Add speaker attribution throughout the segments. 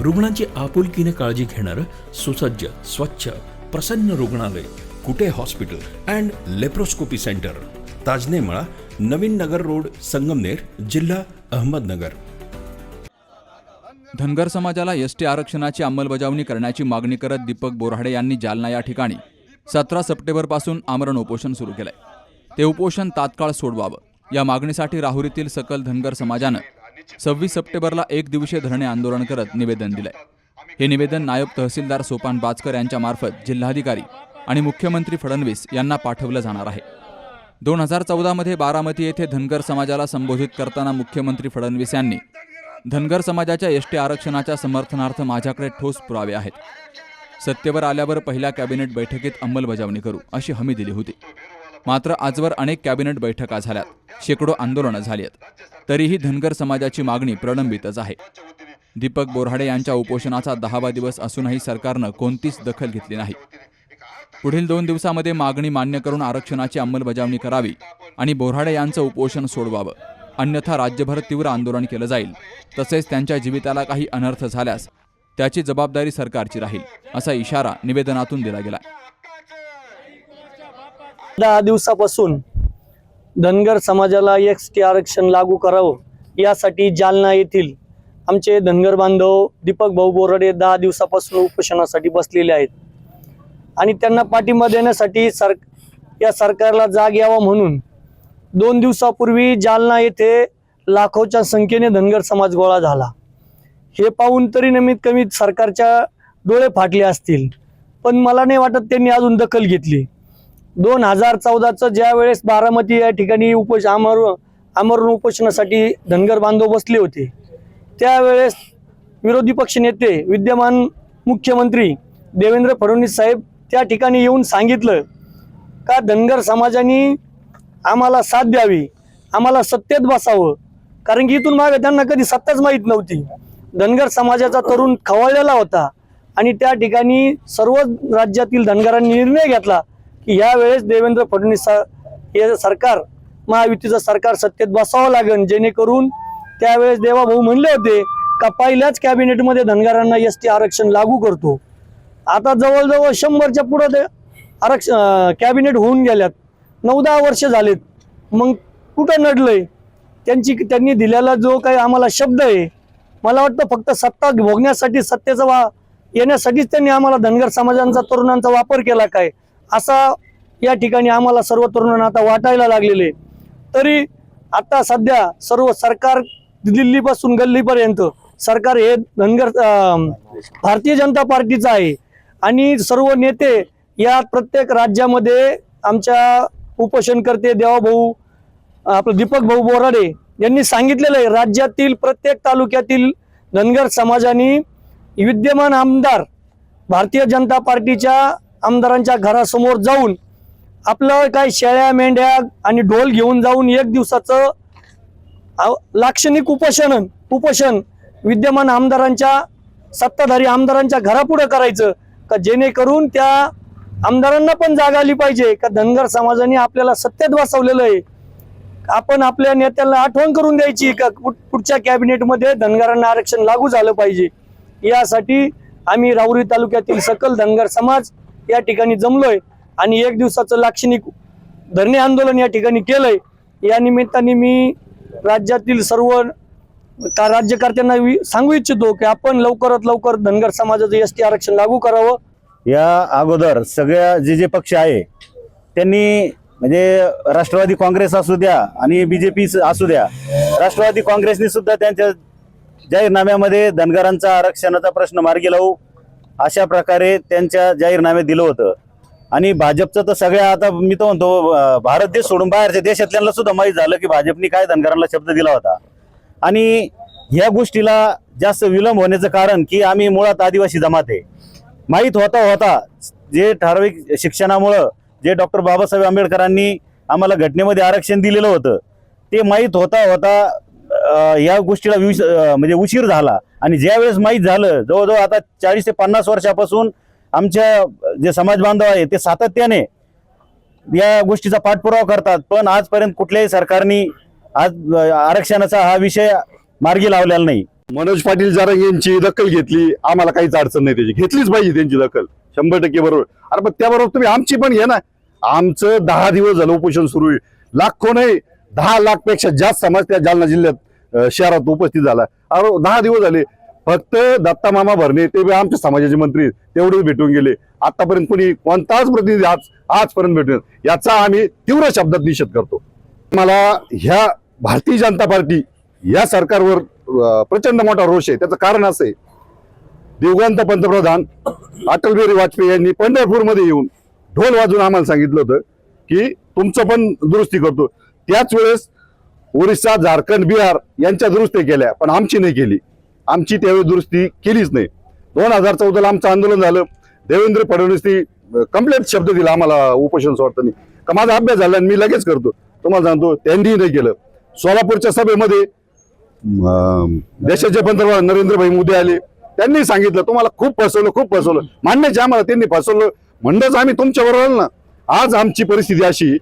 Speaker 1: रुग्णांची आपुलकीने काळजी घेणारं सुसज्ज स्वच्छ प्रसन्न रुग्णालय Kute hospital and laparoscopy centre. Tajnemala Navin Nagar road Sangamner जिल्हा अहमदनगर.
Speaker 2: धनगर समाजाला एस टी आरक्षणाची अंमलबजावणी करण्याची मागणी करत दीपक बोराडे यांनी जालना या ठिकाणी सतरा सप्टेंबरपासून आमरण उपोषण सुरू केलंय. ते उपोषण तात्काळ सोडवावं. या मागणीसाठी राहुरीतील सकल धनगर समाजानं सव्वीस सप्टेंबरला एक दिवसीय धरणे आंदोलन करत निवेदन दिलंय. हे निवेदन नायब तहसीलदार सोपान बाचकर यांच्या मार्फत जिल्हाधिकारी आणि मुख्यमंत्री फडणवीस यांना पाठवलं जाणार आहे. दोन हजार चौदामध्ये बारामती येथे धनगर समाजाला संबोधित करताना मुख्यमंत्री फडणवीस यांनी धनगर समाजाच्या एस टी आरक्षणाच्या समर्थनार्थ माझ्याकडे ठोस पुरावे आहेत. सत्तेवर आल्यावर पहिल्या कॅबिनेट बैठकीत अंमलबजावणी करू अशी हमी दिली होती. मात्र आजवर अनेक कॅबिनेट बैठका झाल्यात शेकडो आंदोलनं झाली आहेत तरीही धनगर समाजाची मागणी प्रलंबितच आहे. दीपक बोराडे यांच्या उपोषणाचा दहावा दिवस असूनही सरकारनं कोणतीच दखल घेतली नाही. पुढील दोन दिवसामध्ये मागणी मान्य करून आरक्षणाची अंमलबजावणी करावी आणि बोराडे यांचं उपोषण सोडवावं. अन्यथा राज्यभर तीव्र आंदोलन केलं जाईल. तसेच त्यांच्या जीविताला काही अनर्थ झाल्यास त्याची जबाबदारी सरकारची राहील असा इशारा निवेदनातून दिला गेला
Speaker 3: दहा दिवसापासून धनगर समाजाला एक्स टी आरक्षण लागू करावं यासाठी जालना येथील आमचे धनगर बांधव दीपक भाऊ बोराडे दहा दिवसापासून उपोषणासाठी बसलेले आहेत. आणि त्यांना पाठिंबा देण्यासाठी सर या सरकारला जाग यावा म्हणून दोन दिवसापूर्वी जालना येथे लाखोच्या संख्येने धनगर समाज गोळा झाला. हे पाहून तरी नमीत कमी सरकारच्या डोळे फाटले असतील पण मला नाही वाटत त्यांनी अजून दखल घेतली. दोन हजार चौदाचं ज्या वेळेस बारामती या ठिकाणी उपोष आमर आमरण उपोषणासाठी धनगर बांधव बसले होते त्यावेळेस विरोधी पक्ष नेते विद्यमान मुख्यमंत्री देवेंद्र फडणवीस साहेब त्या ठिकाणी येऊन सांगितलं का धनगर समाजाने आम्हाला साथ द्यावी आम्हाला सत्तेत बसावं. कारण की इथून मागे त्यांना कधी सत्ताच माहीत नव्हती. धनगर समाजाचा तरुण खवळलेला होता आणि त्या ठिकाणी सर्व राज्यातील धनगरांनी निर्णय घेतला की यावेळेस देवेंद्र फडणवीस हे सरकार महायुतीचं सरकार सत्तेत बसावं लागेल जेणेकरून त्यावेळेस देवाभाऊ म्हणले होते का पहिल्याच कॅबिनेटमध्ये धनगरांना एस टी आरक्षण लागू करतो. आता जवळजवळ शंभरच्या पुढं ते आरक्षण कॅबिनेट होऊन गेल्यात. नऊ दहा वर्ष झालेत. मग कुठं नडलंय? त्यांची त्यांनी दिलेला जो काही आम्हाला शब्द आहे मला वाटतं फक्त सत्ता भोगण्यासाठी सत्तेचा वा येण्यासाठीच त्यांनी आम्हाला धनगर समाजांचा तरुणांचा वापर केला काय? असा या ठिकाणी आम्हाला सर्व तरुणांना आता वाटायला लागलेले तरी आता सध्या सर्व सरकार दिल्लीपासून गल्लीपर्यंत सरकार हे धनगर भारतीय जनता पार्टीचं आहे. आणि सर्व नेते या प्रत्येक राज्यामध्ये आमच्या उपोषणकर्ते देवाभाऊ आपलं दीपक भाऊ बोराडे यांनी सांगितलेलं आहे राज्यातील प्रत्येक तालुक्यातील धनगर समाजाने विद्यमान आमदार भारतीय जनता पार्टीच्या आमदारांच्या घरासमोर जाऊन आपलं काय शेळ्या मेंढ्या आणि ढोल घेऊन जाऊन एक दिवसाचं लाक्षणिक उपोषण उपोषण विद्यमान आमदारांच्या सत्ताधारी आमदारांच्या घरापुढं करायचं का जेणेकरून त्या आमदारांना पण जाग आली पाहिजे का धनगर समाजाने आपल्याला सत्तेत बसवलेलं आहे. आपण आपल्या नेत्यांना आठवण करून द्यायची का पुढच्या कॅबिनेटमध्ये धनगरांना आरक्षण लागू झालं पाहिजे. यासाठी आम्ही राहुरी तालुक्यातील सकल धनगर समाज या ठिकाणी जमलोय आणि एक दिवसाचं लाक्षणिक धरणे आंदोलन या ठिकाणी केलंय. या निमित्ताने मी राज्यातील सर्व का राज्यकर्त्यांना वि- सांगू इच्छितो की आपण लवकरात लवकर धनगर समाजाचं एस टी आरक्षण लागू करावं.
Speaker 4: या अगोदर सगळ्या जे जे पक्ष आहे त्यांनी म्हणजे राष्ट्रवादी काँग्रेस असू द्या आणि बीजेपी असू द्या राष्ट्रवादी काँग्रेसने सुद्धा त्यांच्या जाहीरनाम्यामध्ये धनगरांचा आरक्षणाचा प्रश्न मार्गी लावू अशा प्रकारे त्यांच्या जाहीरनामे दिलं होतं. आणि भाजपचं तर सगळ्या आता मी तर म्हणतो भारत देश सोडून बाहेरच्या देशातल्यांना सुद्धा माहीत झालं की भाजपने काय धनगरांना शब्द दिला होता. आणि ह्या गोष्टीला जास्त विलंब होण्याचं कारण की आम्ही मुळात आदिवासी जमात आहे. माहीत होता होता जे ठराविक शिक्षणामुळं जे डॉक्टर बाबासाहेब आंबेडकरांनी आम्हाला घटनेमध्ये आरक्षण दिलेलं होतं ते माहीत होता होता या गोष्टीला विश म्हणजे उशीर झाला. आणि ज्या वेळेस माहीत झालं जवळजवळ आता चाळीस ते पन्नास वर्षापासून आमच्या जे समाज बांधव आहे ते सातत्याने या गोष्टीचा पाठपुरावा करतात. पण आजपर्यंत कुठल्याही सरकारने आज आरक्षणाचा हा विषय मार्गी लावलेला नाही.
Speaker 5: मनोज पाटील जारंग यांची दखल घेतली आम्हाला काहीच अडचण नाही त्याची. घेतलीच पाहिजे त्यांची दखल. शंभर टक्के बरोबर. अरे पण त्याबरोबर तुम्ही आमची पण घ्या ना. आमचं दहा दिवस झालं उपोषण सुरू आहे. लाखो नाही दहा लाखपेक्षा जास्त समाज त्या जालना जिल्ह्यात शहरात उपस्थित झाला. अरे दहा दिवस झाले. फक्त दत्ता मामा भरणे ते आमच्या समाजाचे मंत्री तेवढेच भेटून गेले. आतापर्यंत कोणी कोणताच प्रतिनिधी आज आजपर्यंत भेटून याचा आम्ही तीव्र शब्दात निषेध करतो. मला ह्या भारतीय जनता पार्टी या सरकारवर प्रचंड मोठा रोष आहे. त्याचं कारण असं आहे. दिवंगत पंतप्रधान अटल बिहारी वाजपेयी यांनी पंढरपूरमध्ये येऊन ढोल वाजून आम्हाला सांगितलं होतं की तुमचं पण दुरुस्ती करतो. त्याच वेळेस ओरिसा झारखंड बिहार यांच्या दुरुस्ती केल्या पण आमची नाही केली. आमची त्यावेळी दुरुस्ती केलीच नाही. दोन हजार चौदाला आमचं आंदोलन झालं. देवेंद्र फडणवीसनी कम्प्लेट शब्द दिला आम्हाला उपोषण स्वार्थाने. का माझा अभ्यास झाला आणि मी लगेच करतो. तुम्हाला सांगतो त्यांनीही नाही केलं. सोलापूरच्या सभेमध्ये अं, देशाचे पंतप्रधान नरेंद्रभाई मोदी आले. त्यांनी सांगितलं तुम्हाला खूप फसवलं खूप फसवलं. मान्यच आम्हाला त्यांनी फसवलं. म्हणणंच आम्ही तुमच्या बरोबर ना. आज आमची परिस्थिती अशी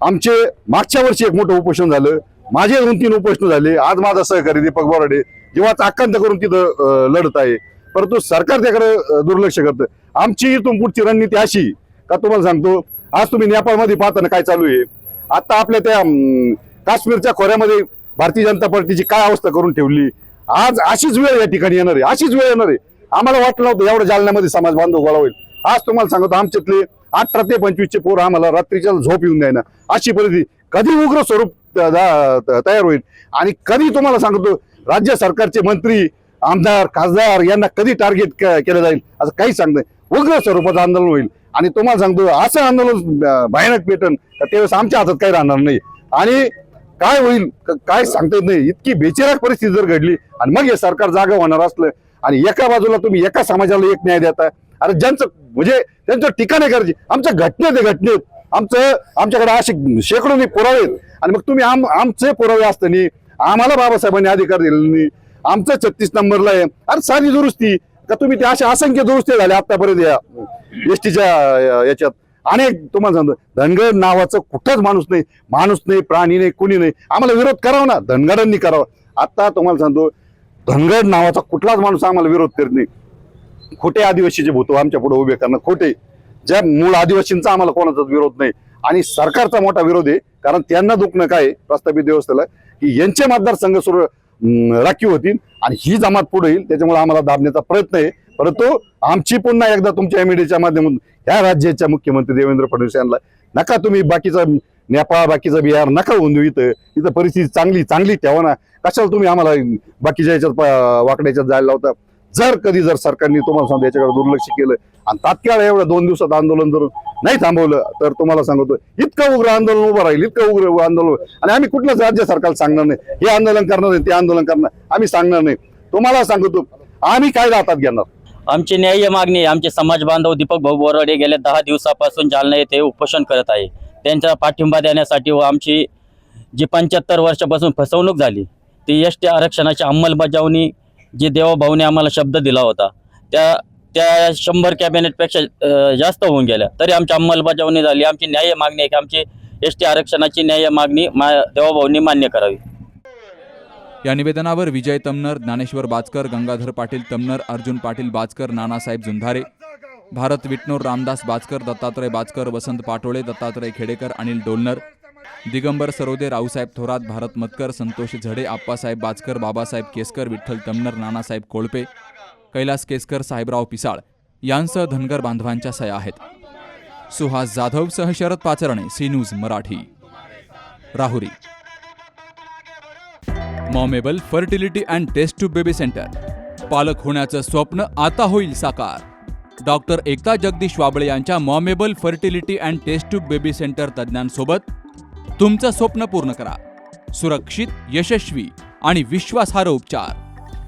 Speaker 5: आमचे मागच्या वर्षी एक मोठं उपोषण झालं. माझे दोन तीन उपोषण झाले. आज माझा सहकारी दीपक बोराडे जेव्हा आकांत करून तिथं लढत आहे. परंतु सरकार त्याकडे दुर्लक्ष करतं. आमची इथून पुढची रणनीती अशी का तुम्हाला सांगतो आज तुम्ही नेपाळमध्ये पाहताना काय चालू आहे. आता आपल्या त्या काश्मीरच्या खोऱ्यामध्ये भारतीय जनता पार्टीची काय अवस्था करून ठेवली. आज अशीच वेळ या ठिकाणी येणार आहे. अशीच वेळ येणार आहे. आम्हाला वाटलं नव्हतं एवढं जालन्यामध्ये समाज बांधव गोळा होईल. आज तुम्हाला सांगतो आमच्यातले अठरा ते पंचवीसचे पोर आम्हाला रात्रीच्या झोप येऊन द्यायना. अशी परिस्थिती. कधी उग्र स्वरूप तयार होईल. आणि कधी तुम्हाला सांगतो राज्य सरकारचे मंत्री आमदार खासदार यांना कधी टार्गेट केलं जाईल असं काही सांगत नाही. उग्र स्वरूपाचं आंदोलन होईल. आणि तुम्हाला सांगतो असं आंदोलन भयानक पेटन त्यावेळेस आमच्या हातात काही राहणार नाही. आणि काय होईल काय सांगता येत नाही. इतकी बेचिराग परिस्थिती जर घडली आणि मग हे सरकार जागा होणार असलं आणि एका बाजूला तुम्ही एका समाजाला एक न्याय देता अरे ज्यांचं म्हणजे त्यांचं ठिकाण आहे करायची आमच्या घटनेत घटनेत. आमचं आमच्याकडे असे शेकडोनी पुरावे आणि मग तुम्ही आम आमचे पुरावे असताना आम्हाला बाबासाहेबांनी अधिकार दिले नाही. आमचं छत्तीस नंबरला आहे. अरे साधी दुरुस्ती. का तुम्ही ते अशा असंख्य दुरुस्ती झाल्या आतापर्यंत या एसटीच्या याच्यात? अनेक तुम्हाला सांगतो धनगड नावाचं कुठंच माणूस नाही. माणूस नाही प्राणी नाही कुणी नाही. आम्हाला विरोध करावा ना. धनगडांनी करावा. आता तुम्हाला सांगतो धनगड नावाचा कुठलाच माणूस आम्हाला विरोध करत नाही. खोटे आदिवासीचे भूतो आमच्या पुढे उभे करणं खोटे. ज्या मूळ आदिवासींचा आम्हाला कोणाचाच विरोध नाही. आणि सरकारचा मोठा विरोध आहे. कारण त्यांना दुखणं काय प्रस्तावित प्रस्थापित व्यवस्थेला की यांचे मतदारसंघ सुरू राखीव होतील आणि ही जमात पुढे येईल. त्याच्यामुळे आम्हाला दाबण्याचा प्रयत्न आहे. परंतु आमची पुन्हा एकदा तुमच्या एमईडीच्या माध्यमातून ह्या राज्याच्या मुख्यमंत्री देवेंद्र फडणवीस यांना नका तुम्ही बाकीचा नेपाळ बाकीचा बिहार नका होऊन देऊ इथं. इथं परिस्थिती चांगली चांगली ठेवा ना. कशाला तुम्ही आम्हाला बाकीच्या याच्यात वाकड्याच्यात जायला लावता? जर कधी जर सरकारने तुम्हाला सांगतो याच्याकडे दुर्लक्ष केलं आणि तात्काळ एवढं दोन दिवसात आंदोलन जर नाही थांबवलं तर तुम्हाला सांगतो इतकं उग्र आंदोलन उभं राहील इतकं उग्र आंदोलन आणि आम्ही कुठलंच राज्य सरकारला सांगणार नाही. हे आंदोलन करणार नाही ते आंदोलन करणार आम्ही सांगणार नाही. तुम्हाला सांगतो आम्ही काय हातात घेणार.
Speaker 6: आमची न्याय्य मागणी आमचे समाज बांधव दीपक भाऊ बोराडे गेल्या दहा दिवसापासून जालना येथे उपोषण करत आहे. त्यांचा पाठिंबा देण्यासाठी व आमची जी पंच्याहत्तर वर्षापासून फसवणूक झाली ती एस टी आरक्षणाची अंमलबजावणी जी देवाभाऊने आम्हाला शब्द दिला होता त्या त्या शंभर कॅबिनेटपेक्षा जास्त होऊन गेल्या. तरी आमची अंमलबजावणी झाली आमची न्याय्य मागणी आहे की आमची एस टी आरक्षणाची न्याय्य मागणी मा देवाभाऊंनी मान्य करावी.
Speaker 2: या निवेदनावर विजय तमनर ज्ञानेश्वर बाचकर गंगाधर पाटील तमनर अर्जुन पाटील बाचकर नानासाहेब जुंधारे भारत विटनोर रामदास बाचकर दत्तात्रय बाचकर वसंत पाटोळे दत्तात्रय खेडेकर अनिल डोलनर दिगंबर सरोदे रावसाहेब थोरात भारत मतकर संतोष झडे आप्पासाहेब बाचकर बाबासाहेब केसकर विठ्ठल तमनर नानासाहेब कोळपे कैलास केसकर साहेबराव पिसाळ यांसह धनगर बांधवांच्या सया आहेत. सुहास जाधव सह Sharad Pacharne C news Marathi. Rahuri. Momable fertility and test tube baby centre. पालक होण्याचं स्वप्न आता होईल साकार. डॉक्टर एकता जगदीश वाबळे यांच्या Momable fertility and test tube baby centre तज्ज्ञांसोबत तुमचं स्वप्न पूर्ण करा. सुरक्षित यशस्वी आणि विश्वासार्ह उपचार.